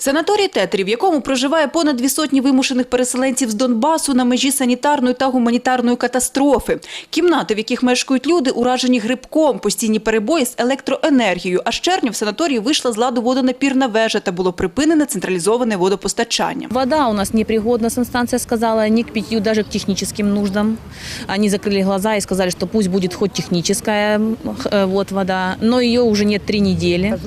Санаторій Тетрів, в якому проживає понад дві сотні вимушених переселенців з Донбасу на межі санітарної та гуманітарної катастрофи. Кімнати, в яких мешкають люди, уражені грибком, постійні перебої з електроенергією. А з червня в санаторії вийшла з ладу водонапірна вежа та було припинене централізоване водопостачання. Вода у нас непригодна, санстанция сказала, ни к питью, даже к техническим нуждам. Они закрыли глаза и сказали, что пусть будет хоть техническая э, вот вода, но ее уже нет три недели.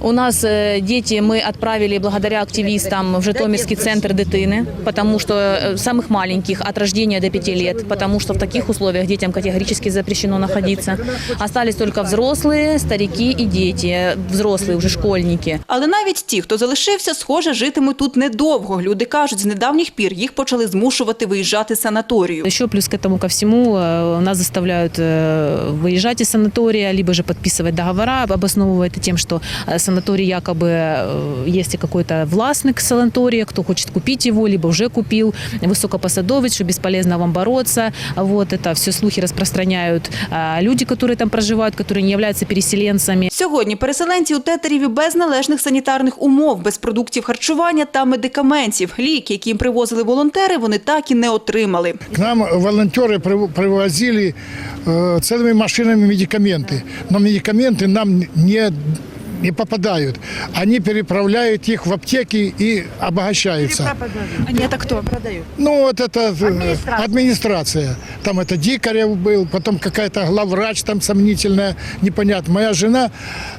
У нас э, дети мы отправили благодаря активистам в Житомирский центр дитины, потому что э, самых маленьких от рождения до пяти лет, потому что в таких условиях детям категорически запрещено находиться. Остались только взрослые, старики и дети, взрослые уже школьники. Але навіть ті, хто залишився, схоже, житимуть тут недовго. Люди кажуть, з недавніх пір їх почали змушувати виїжджати з санаторію. Еще плюс к этому ко всему э, нас заставляют э, выезжать из санатория, либо же подписывать договора, обосновывая это тем, что э, санаторий якобы э, есть и какой-то властник санатория, кто хочет купить его, либо уже купил, высокопосадовец, что бесполезно вам бороться. Вот это все слухи распространяют э, люди, которые там проживают, которые не являются переселенцами. Сьогодні переселенці у Тетеріві без належних санітарних умов, без продуктів харчування та медикаментів. Ліки, які їм привозили волонтери, вони так і не отримали. К нам волонтеры прив- привозили э, целыми машинами медикаменты, но медикаменты нам не не попадают. Они переправляют их в аптеки и обогащаются. А ні, так хто? Ну, вот это э, администрация. Там это Дикарев был, потом какая-то главврач там сомнительная, непонятно. Моя жена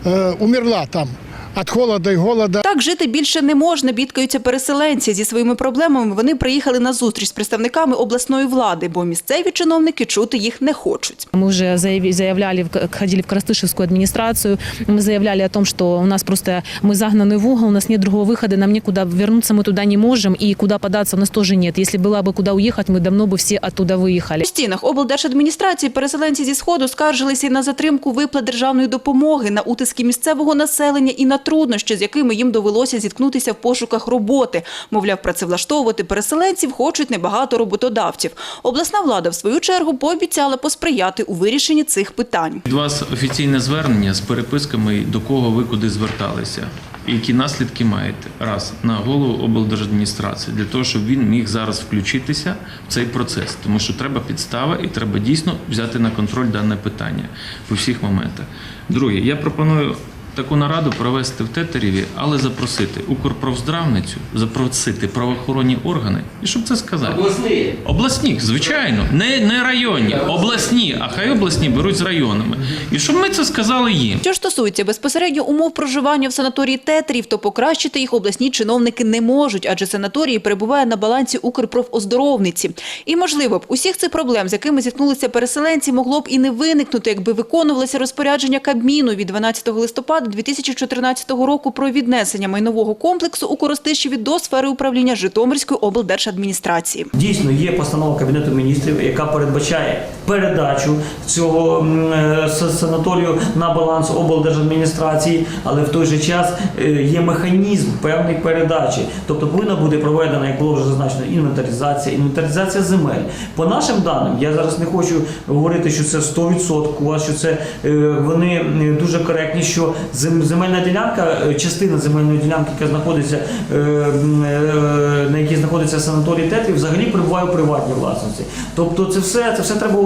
э, умерла там от холода и голода. Так жити більше не можна, бідкаються переселенці. Зі своїми проблемами вони приїхали на зустріч з представниками обласної влади, бо місцеві чиновники чути їх не хочуть. Мы уже заяви- заявляли, в- ходили в Коростышевскую администрацию, мы заявляли о том, что у нас просто мы загнаны в угол, у нас нет другого выхода, нам некуда вернуться, мы туда не можем, и куда податься у нас тоже нет. Если была бы куда уехать, мы давно бы все оттуда выехали. У стінах облдержадміністрації переселенці зі сходу скаржилися і на затримку виплат державної допомоги, на утиски місцевого населення і на труднощі, з якими їм довелося зіткнутися в пошуках роботи. Мовляв, працевлаштовувати переселенців хочуть небагато роботодавців. Обласна влада, в свою чергу, пообіцяла посприяти у вирішенні цих питань. Від вас офіційне звернення з переписками, до кого ви куди зверталися, які наслідки маєте раз на голову облдержадміністрації для того, щоб він міг зараз включитися в цей процес, тому що треба підстава і треба дійсно взяти на контроль дане питання по всіх моментах. Друге, я пропоную. Таку нараду провести в Тетеріві, але запросити Укрправздравницю, запросити правоохоронні органи, і щоб це сказати. Обласні. Обласні, звичайно, не, не районні, обласні, а хай обласні беруть з районами. І щоб ми це сказали їм. Що ж стосується безпосередньо умов проживання в санаторії Тетрів, то покращити їх обласні чиновники не можуть, адже санаторій перебуває на балансі Укрпрофоздоровниці. І, можливо б, усіх цих проблем, з якими зіткнулися переселенці, могло б і не виникнути, якби виконувалося розпорядження Кабміну від 12 листопада 2014 року про віднесення майнового комплексу у Коростишеві до сфери управління Житомирської облдержадміністрації. Дійсно, є постанова Кабінету міністрів, яка передбачає передачу цього е, санаторію на баланс облдержадміністрації, але в той же час е, є механізм певної передачі. Тобто повинна бути проведена, як було вже зазначено, інвентаризація, інвентаризація земель. По нашим даним, я зараз не хочу говорити, що це 100%, а що це е, вони дуже коректні, що земельна ділянка, е, частина земельної ділянки, яка знаходиться е, е, на якій знаходиться санаторій Тетрів, взагалі перебуває у приватній власності. Тобто, це все це все треба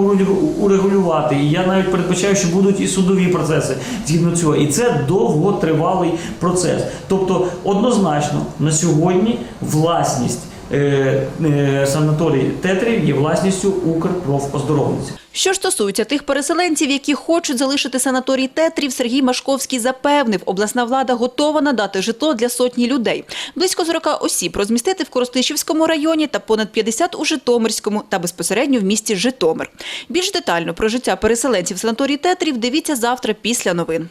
урегулювати. І я навіть передбачаю, що будуть і судові процеси згідно цього. І це довготривалий процес. Тобто, однозначно на сьогодні власність. Е, е, Санаторій Тетрів є власністю Укрпрофоздоровниці. Що стосується тих переселенців, які хочуть залишити санаторій Тетрів, Сергій Машковський запевнив, обласна влада готова надати житло для сотні людей. Близько 40 осіб розмістити в Коростишівському районі та понад 50 у Житомирському та безпосередньо в місті Житомир. Більш детально про життя переселенців в санаторії Тетрів дивіться завтра після новин.